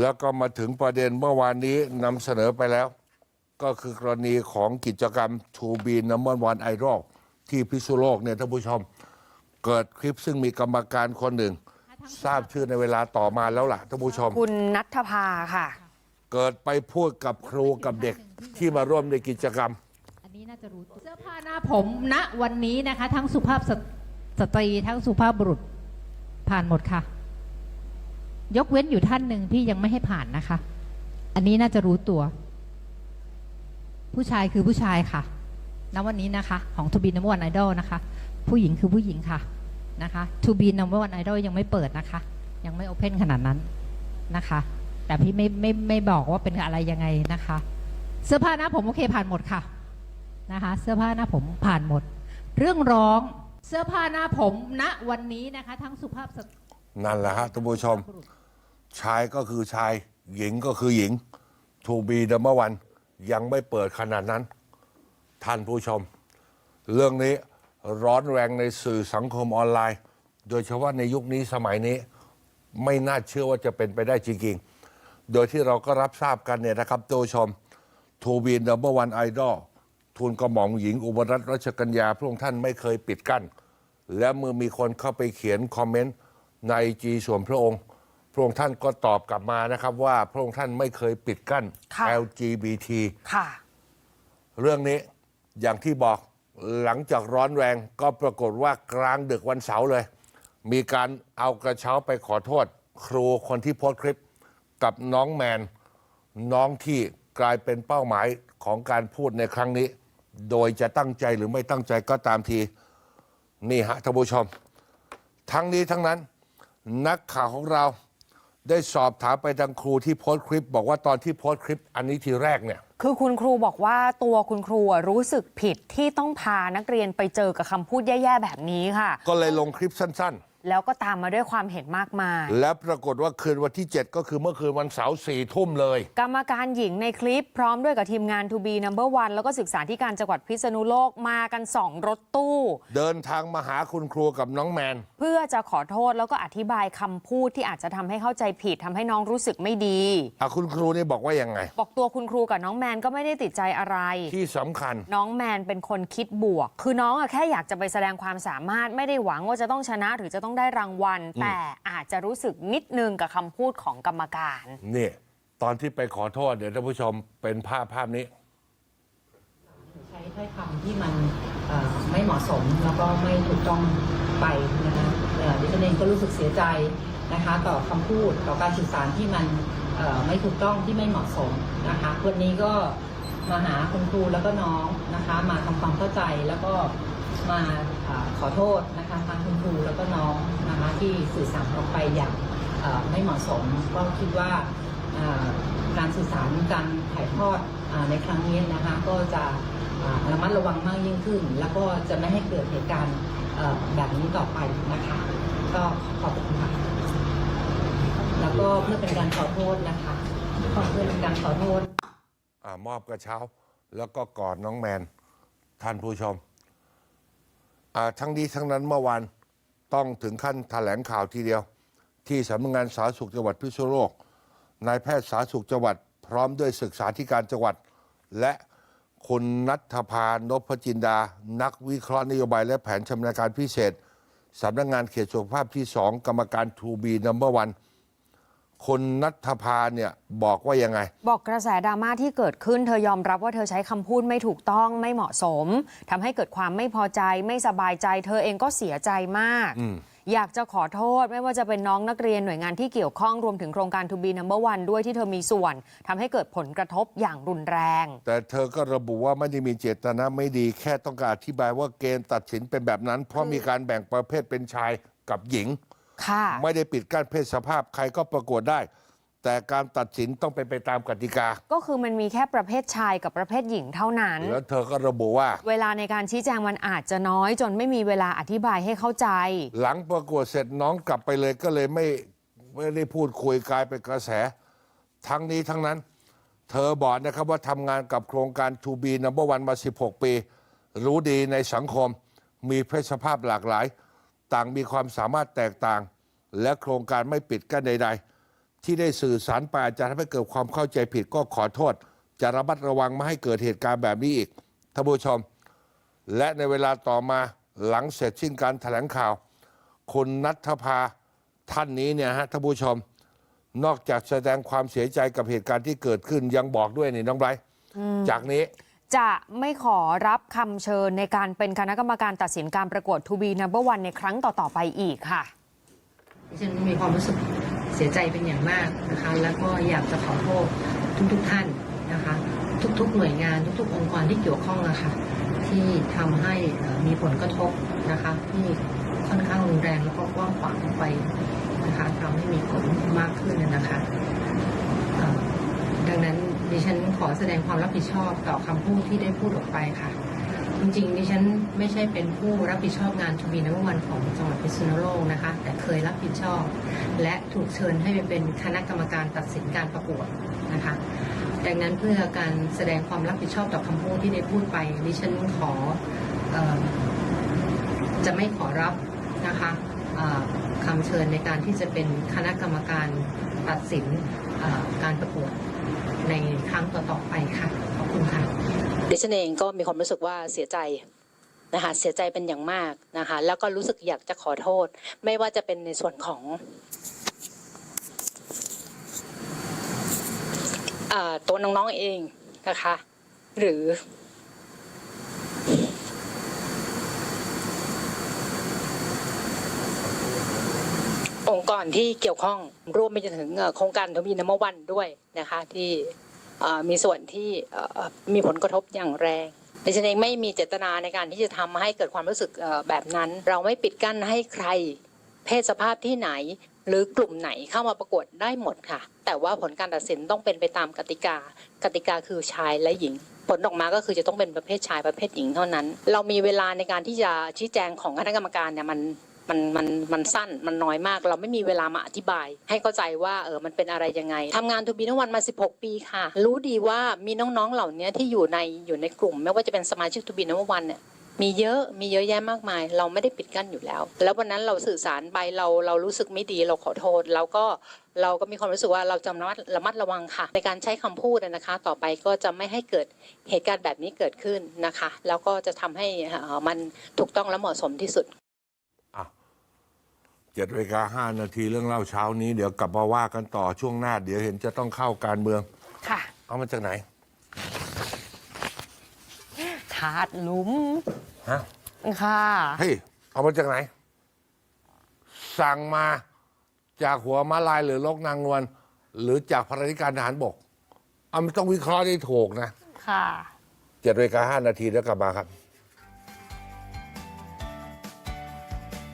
แล้วก็มาถึงประเด็นเมื่อวานนี้นำเสนอไปแล้ว ก็คือกรณีของกิจกรรม To Be Number One Idol ที่พิษณุโลกเนี่ยท่านผู้ชม เกิดคลิปซึ่งมีกรรมการคนหนึ่ง ทราบชื่อในเวลาต่อมาแล้วล่ะท่านผู้ชม คุณนัทภาค่ะ เกิดไปพูดกับครูกับเด็กที่มาร่วมในกิจกรรม อันนี้น่าจะรู้ตัวเสื้อผ้าหน้าผมณวันนี้นะคะ ทั้งสุภาพสสตรีทั้งสุภาพบุรุษผ่านหมดค่ะ ยกเว้นอยู่ท่านหนึ่งพี่ยังไม่ให้ผ่านนะคะ อันนี้น่าจะรู้ตัว ผู้ชายคือผู้ชายค่ะณวันนี้นะคะ ของ To be number one idol นะคะ ผู้หญิงคือผู้หญิงค่ะนะคะ To be number one idol ยังไม่เปิดนะคะ ยังไม่โอเพนขนาดนั้นนะคะ แต่พี่ไม่ไม่ไม่บอกว่าเป็นอะไรยังไงนะคะ เสื้อผ้าหน้าผมโอเคผ่านหมดค่ะนะคะ เสื้อผ้าหน้าผมผ่านหมด เรื่องร้องเสื้อผ้าหน้าผมณวันนี้นะคะ ทั้งสุภาพสตรี นั่นแหละฮะท่านผู้ชม ชายก็คือชาย หญิงก็คือหญิง To be number one ยังไม่เปิดขนาดนั้น ท่านผู้ชม เรื่องนี้ร้อนแรงในสื่อสังคมออนไลน์ โดยเฉพาะในยุคนี้สมัยนี้ ไม่น่าเชื่อว่าจะเป็นไปได้จริงๆ โดยที่เราก็รับทราบกันเนี่ยนะครับท่านผู้ชม To be number one idol ทูลกระหม่อมหญิงอุบลรัตนรัชกัญญาพระองค์ท่านไม่เคยปิดกั้นและเมื่อมีคนเข้าไปเขียนคอมเมนต์ในจีส่วนพระองค์ พระองค์ท่านก็ตอบกลับมานะครับว่าพระองค์ท่านไม่เคยปิดกั้น ค่ะ LGBT ค่ะ เรื่องนี้อย่างที่บอกหลังจากร้อนแรงก็ปรากฏว่ากลางดึกวันเสาร์เลย มีการเอากระเช้าไปขอโทษ ครูคนที่โพสต์คลิปกับน้องแมน น้องที่กลายเป็นเป้าหมายของการพูดในครั้งนี้ โดยจะตั้งใจหรือไม่ตั้งใจก็ตามที นี่ฮะท่านผู้ชม ทั้งนี้ทั้งนั้น นักข่าวของเรา ได้สอบถามไปทางครูที่โพสต์คลิป บอกว่าตอนที่โพสต์คลิป อันนี้ทีแรกเนี่ย คือคุณครูบอกว่าตัวคุณครูอะรู้สึกผิดที่ต้องพานักเรียนไปเจอกับคำพูดแย่ๆแบบนี้ค่ะ ก็เลยลงคลิปสั้นๆ แล้วก็ตามมาด้วยความเห็นมากมาย และปรากฏว่าคืนวันที่ 7 ก็คือเมื่อคืนวันเสาร์สี่ทุ่มเลย กรรมการหญิงในคลิปพร้อมด้วยกับทีมงาน To be number one แล้วก็ศึกษาธิการจังหวัดพิษณุโลกมากันสองรถตู้ เดินทางมาหาคุณครูกับน้องแมน เพื่อจะขอโทษแล้วก็อธิบายคำพูดที่อาจจะทำให้เข้าใจผิดทำให้น้องรู้สึกไม่ดี อะคุณครูนี่บอกว่ายังไง บอกตัวคุณครูกับน้องแมนก็ไม่ได้ติดใจอะไร ที่สำคัญ น้องแมนเป็นคนคิดบวก คือน้องอะแค่อยากจะไปแสดงความสามารถไม่ได้หวังว่าจะต้องชนะหรือจะต้องได้รางวัล แต่อาจจะรู้สึกนิดนึงกับคำพูดของกรรมการ นี่ ตอนที่ไปขอโทษเดี๋ยวท่านผู้ชมเป็นภาพภาพนี้ ใช้ถ้อยคำที่มันเอ่อไม่เหมาะสมแล้วก็ไม่ถูกต้องไปนะคะเอ่อดิฉันเองก็รู้สึกเสียใจนะคะ ต่อคำพูดต่อการสื่อสารที่มันเอ่อไม่ถูกต้องที่ไม่เหมาะสมนะคะวันนี้ก็มาหาคุณครูแล้วก็น้องนะคะ มาทำความเข้าใจแล้วก็ มาขอโทษนะคะทางคุณครูแล้วก็น้องนะคะที่สื่อสารออกไปอย่างไม่เหมาะสมก็คิดว่าการสื่อสารการถ่ายทอดในครั้งนี้นะคะก็จะระมัดระวังมากยิ่งขึ้น แล้วก็จะไม่ให้เกิดเหตุการณ์แบบนี้ต่อไปนะคะ ก็ขอบคุณค่ะแล้วก็เพื่อเป็นการขอโทษนะคะขอเพื่อเป็นการขอโทษอมอบกระเช้า แล้วก็กอดน้องแมนท่านผู้ชม ทั้งนี้ทั้งนั้นเมื่อวานต้องถึงขั้นแถลงข่าวทีเดียว ที่สำนักงานสาธารณสุขจังหวัดพิษณุโลกนายแพทย์สาธารณสุขจังหวัด พร้อมด้วยศึกษาธิการจังหวัด และคุณนัทพานพจินดา นักวิเคราะห์นโยบายและแผนชำนาญการพิเศษสำนักงานเขตสุขภาพที่สองกรรมการทูบีนัมเบอร์วัน คุณนัทพาเนี่ยบอกว่ายังไง บอกกระแสดราม่าที่เกิดขึ้นเธอยอมรับว่าเธอใช้คำพูดไม่ถูกต้องไม่เหมาะสมทำให้เกิดความไม่พอใจไม่สบายใจ เธอเองก็เสียใจมากอยากจะขอโทษไม่ว่าจะเป็นน้องนักเรียนหน่วยงานที่เกี่ยวข้องรวมถึงโครงการ To be number one ด้วยที่เธอมีส่วนทำให้เกิดผลกระทบอย่างรุนแรง แต่เธอก็ระบุว่าไม่ได้มีเจตนาไม่ดีแค่ต้องการอธิบายว่าเกณฑ์ตัดสินเป็นแบบนั้น เพราะมีการแบ่งประเภทเป็นชายกับหญิงค่ะ ไม่ได้ปิดกั้นเพศสภาพใครก็ประกวดได้ แต่การตัดสินต้องเป็นไปตามกติกา ก็คือมันมีแค่ประเภทชายกับประเภทหญิงเท่านั้น แล้วเธอก็ระบุว่า เวลาในการชี้แจงมันอาจจะน้อย จนไม่มีเวลาอธิบายให้เข้าใจ หลังประกวดเสร็จน้องกลับไปเลยก็เลยไม่ไม่ได้พูดคุยกลายเป็นกระแส ทั้งนี้ทั้งนั้น เธอบอกนะครับว่าทำงานกับโครงการ To be number one มา 16 ปี รู้ดีในสังคม มีเพศสภาพหลากหลาย ต่างมีความสามารถแตกต่าง และโครงการไม่ปิดกั้นใด ๆ ที่ได้สื่อสารไปอาจจะทำให้เกิดความเข้าใจผิดก็ขอโทษ จะระมัดระวังไม่ให้เกิดเหตุการณ์แบบนี้อีกท่านผู้ชม และในเวลาต่อมาหลังเสร็จสิ้นการแถลงข่าว คุณนัทภาท่านนี้เนี่ยฮะท่านผู้ชม นอกจากแสดงความเสียใจกับเหตุการณ์ที่เกิดขึ้นยังบอกด้วยนี่น้องไบรท์จากนี้ จะไม่ขอรับคำเชิญในการเป็นคณะกรรมการตัดสินการประกวดทูบีนัมเบอร์วันในครั้งต่อ ๆ ไปอีกค่ะดิฉันมีความรู้สึกเสียใจเป็นอย่างมากนะคะ แล้วก็อยากจะขอโทษทุก ๆ ท่านนะคะ ทุก ๆ หน่วยงานทุก ๆ องค์กรที่เกี่ยวข้องอะคะที่ทำให้มีผลกระทบนะคะ ที่ค่อนข้างรุนแรงแล้วก็กว้างขวางไปนะคะทำให้มีผลมากขึ้นนะคะดังนั้น ดิฉันขอแสดงความรับผิดชอบต่อคำพูดที่ได้พูดออกไปค่ะ จริงๆ ดิฉันไม่ใช่เป็นผู้รับผิดชอบงานทูบีนัวันของจังหวัดพิษณุโลกนะคะ แต่เคยรับผิดชอบ และถูกเชิญให้ไปเป็นคณะกรรมการตัดสินการประกวดนะคะดังนั้นเพื่อการแสดงความรับผิดชอบต่อคำพูดที่ได้พูดไปดิฉันขอออจะไม่ขอรับนะคะคำเชิญในการที่จะเป็นคณะกรรมการตัดสินการประกวด ในครั้งต่อๆไปค่ะ ขอบคุณค่ะดิฉันเองก็มีความรู้สึกว่าเสียใจนะคะเสียใจเป็นอย่างมากนะคะแล้วก็รู้สึกอยากจะขอโทษ ไม่ว่าจะเป็นในส่วนของอตัวน้องๆเองนะคะ หรือ องค์กรที่เกี่ยวข้องร่วมไปจนถึงโครงการทวีนมวันด้วยนะคะที่มีส่วนที่มีผลกระทบอย่างแรงดิฉันเองไม่มีเจตนาในการที่จะทำให้เกิดความรู้สึกแบบนั้น เราไม่ปิดกั้นให้ใคร เพศสภาพที่ไหน หรือกลุ่มไหนเข้ามาประกวดได้หมดค่ะ แต่ว่าผลการตัดสินต้องเป็นไปตามกติกา กติกาคือชายและหญิง ผลออกมาก็คือจะต้องเป็นประเภทชายประเภทหญิงเท่านั้น เรามีเวลาในการที่จะชี้แจงของคณะกรรมการเนี่ยมัน มันมันมันสั้นมันน้อยมาก เราไม่มีเวลามาอธิบาย ให้เข้าใจว่าเออมันเป็นอะไรยังไงทำงานทูบีนวันมา 16 ปีค่ะ รู้ดีว่ามีน้องๆเหล่านี้ที่อยู่ในอยู่ในกลุ่ม ไม่ว่าจะเป็นสมาชิกทูบีนวันเนี่ยมีเยอะมีเยอะแยะมากมาย เราไม่ได้ปิดกั้นอยู่แล้ว แล้ววันนั้นเราสื่อสารไปเราเรารู้สึกไม่ดีเราขอโทษแล้วก็เราก็มีความรู้สึกว่าเราจะระมัดระมัดระวังค่ะ ในการใช้คำพูดนะคะ ต่อไปก็จะไม่ให้เกิดเหตุการณ์แบบนี้เกิดขึ้นนะคะ แล้วก็จะทำให้อ่อมันถูกต้องและเหมาะสมที่สุด เจ็ดนาฬิกาห้านาทีเรื่องเล่าเช้านี้ เดี๋ยวกลับมาว่ากันต่อช่วงหน้า เดี๋ยวเห็นจะต้องเข้าการเมือง ค่ะ เอามาจากไหน ถาดหลุม ฮะ ค่ะ เฮ้ย เอามาจากไหน สั่งมาจากหัวมาลายหรือลกนางนวลหรือจากพระธิการทหารบกเอามันต้องวิเคราะห์ได้ถูกนะ ค่ะ เจ็ดนาฬิกาห้านาทีแล้วกลับมาครับ